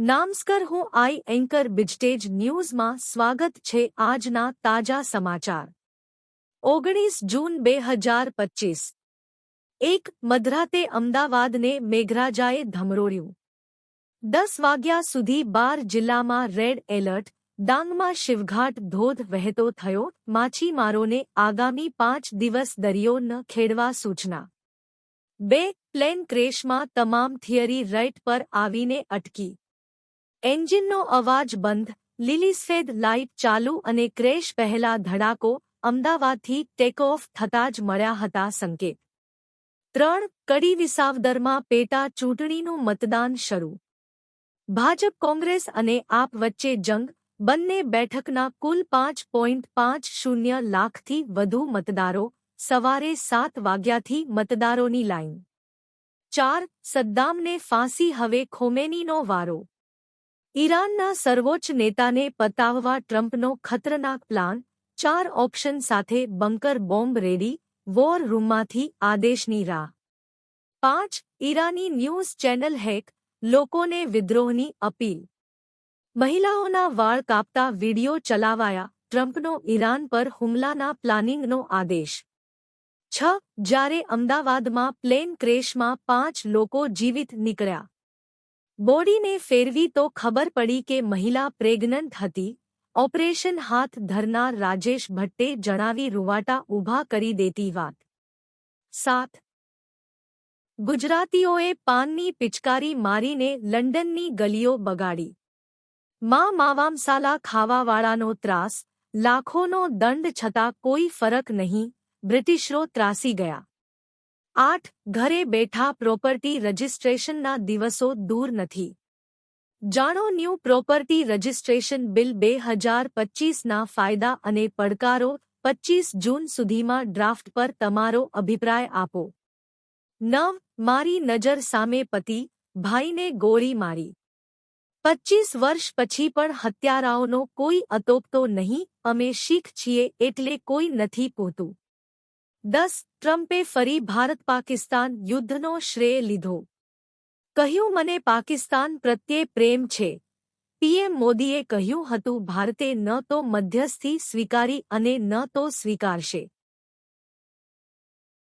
નામસ્કર હું આઈ એન્કર બિજટેજ ન્યૂઝમાં સ્વાગત છે આજના તાજા સમાચાર. ઓગણીસ જૂન બે હજાર પચીસ. એક મધરાતે અમદાવાદને મેઘરાજાએ ધમરોળ્યું. દસ વાગ્યા સુધી બાર જિલ્લામાં રેડ એલર્ટ, ડાંગમાં શિવઘાટ ધોધ વહેતો થયો, માછીમારોને આગામી પાંચ દિવસ દરિયો ન ખેડવા સૂચના. બે પ્લેન ક્રેશમાં તમામ થિયરી રાઇટ પર આવીને અટકી. એન્જિનનો અવાજ બંધ, લીલીસફેદ લાઇટ ચાલુ અને ક્રેશ પહેલા ધડાકો, અમદાવાદથી ટેકઓફ થતાં જ મળ્યા હતા સંકેત. ત્રણ કડી વિસાવદરમાં પેટા ચૂંટણીનું મતદાન શરૂ. ભાજપ, કોંગ્રેસ અને આપ વચ્ચે જંગ, બંને બેઠકના કુલ પાંચ પોઈન્ટ પાંચ શૂન્ય લાખથી વધુ મતદારો, સવારે સાત વાગ્યાથી મતદારોની લાઇન. ચાર, સદ્દામને ફાંસી હવે ખોમેનીનો વારો. ઈરાનના સર્વોચ્ચ નેતાને પતાવવા ટ્રમ્પનો ખતરનાક પ્લાન, ચાર ઓપ્શન સાથે બંકર બોમ્બ રેડી, વોર રૂમમાંથી આદેશની રાહ. પાંચ, ઈરાની ન્યૂઝ ચેનલ હેક, લોકોને વિદ્રોહની અપીલ. મહિલાઓના વાળ કાપતા વીડિયો ચલાવાયા ટ્રમ્પનો ઈરાન પર હુમલાના પ્લાનિંગનો આદેશ. છ, જ્યારે અમદાવાદમાં પ્લેન ક્રેશમાં પાંચ લોકો જીવિત નીકળ્યા. બોડીને ફેરવી તો ખબર પડી કે મહિલા પ્રેગ્નન્ટ હતી ઓપરેશન હાથ ધરનાર રાજેશ ભટ્ટે જણાવી રૂવાટા ઊભા કરી દેતી વાત સાત ગુજરાતીઓએ પાનની પિચકારી મારીને લંડનની ગલીઓ બગાડી માં માવામસાલા ખાવાવાળાનો ત્રાસ લાખોનો દંડ છતાં કોઈ ફરક નહીં બ્રિટિશરો ત્રાસી ગયા આઠ, ઘરે બેઠા પ્રોપર્ટી રજિસ્ટ્રેશનના દિવસો દૂર નથી. જાણો ન્યૂ પ્રોપર્ટી રજિસ્ટ્રેશન બિલ બે હજાર પચીસના ફાયદા અને પડકારો પચીસ જૂન સુધીમાં ડ્રાફ્ટ પર તમારો અભિપ્રાય આપો. નવ, મારી નજર સામે પતિ, ભાઈને ગોળી મારી. પચીસ વર્ષ પછી પણ હત્યારાઓનો કોઈ અતોપતો નહીં, અમે શીખ છીએ એટલે કોઈ નથી પોતું. દસ, ટ્રમ્પે ફરી ભારત પાકિસ્તાન યુદ્ધનો શ્રેય લીધો. કહ્યું મને પાકિસ્તાન પ્રત્યે પ્રેમ છે. પીએમ મોદીએ કહ્યું હતું, ભારતે ન તો મધ્યસ્થી સ્વીકારી અને ન તો સ્વીકારશે.